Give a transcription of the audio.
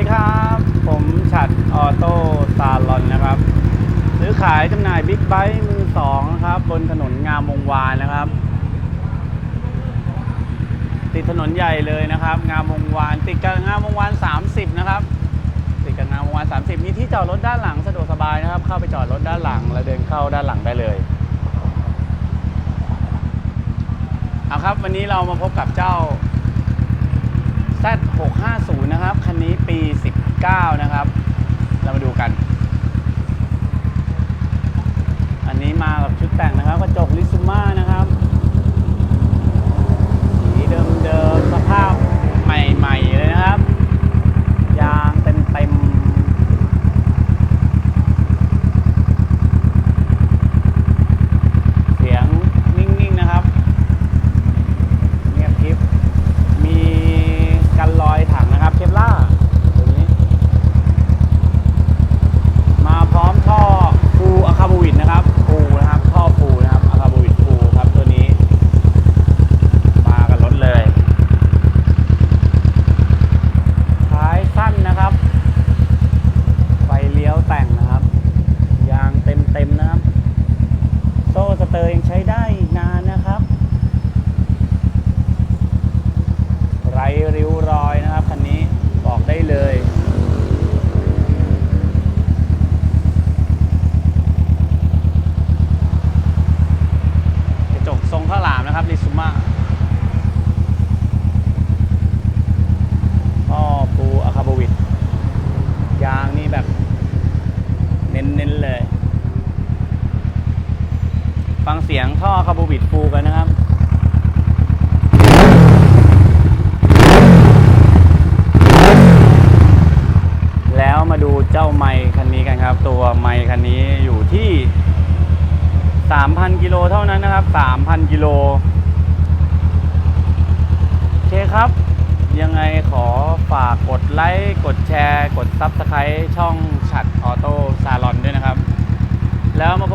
ดีครับ ผมฉัดออโต้ซาลอนนะครับ ซื้อขายจำหน่ายบิ๊กไบค์มือสองนะครับ บนถนนงามวงวานนะครับ ติดถนนใหญ่เลยนะครับ งามวงวาน ติดกับงามวงวาน 30 นะครับ ติดกับงามวงวาน 30 มีที่จอดรถด้านหลังสะดวกสบายนะครับ เข้าไปจอดรถด้านหลัง แล้วเดินเข้าด้านหลังได้เลยเอาครับ วันนี้เรามาพบกับเจ้า Z650 นะครับ คันนี้ ปี 19 นะครับ เรามาดูกันอันนี้มากับชุดแต่งนะครับกระจกลิซูมานะครับ สีเดิมๆสภาพใหม่ๆเลยนะครับ ยางเต็มๆ เสียงนิ่งๆนะครับ เงียบกริบมีกันรอยถังนะครับ เคปล่าตัวนี้ มาพร้อมท่อฟูอะคาบูวิดนะครับฟูนะครับ ท่อฟูนะครับอะคาบูวิดฟูครับตัวนี้ มากับรถเลย ท้ายสั้นนะครับ ไฟเลี้ยวแต่งนะครับ ยางเต็มๆนะครับ โซ่ส เตอร์ยังใช้ได้นานนะครับ ไรริ้วรอยนะครับคันนี้บอกได้เลยกระจกทรงข้าวหลามนะครับลิซูมาท่อปูอะคาโบวิดยางนี่แบบ เน้นๆเลย ฟังเสียงท่อคาโบวิดฟูกันนะครับแล้วมาดูเจ้าไมค์คันนี้กันครับ ตัวไมค์คันนี้อยู่ที่ 3,000 กิโลเท่านั้นนะครับ 3,000 กิโลโอเคครับ ยังไงขอฝากกดไลค์ กดแชร์ กด Subscribe ช่องฉัดออโต้ซาลอนด้วยนะครับ แล้วมา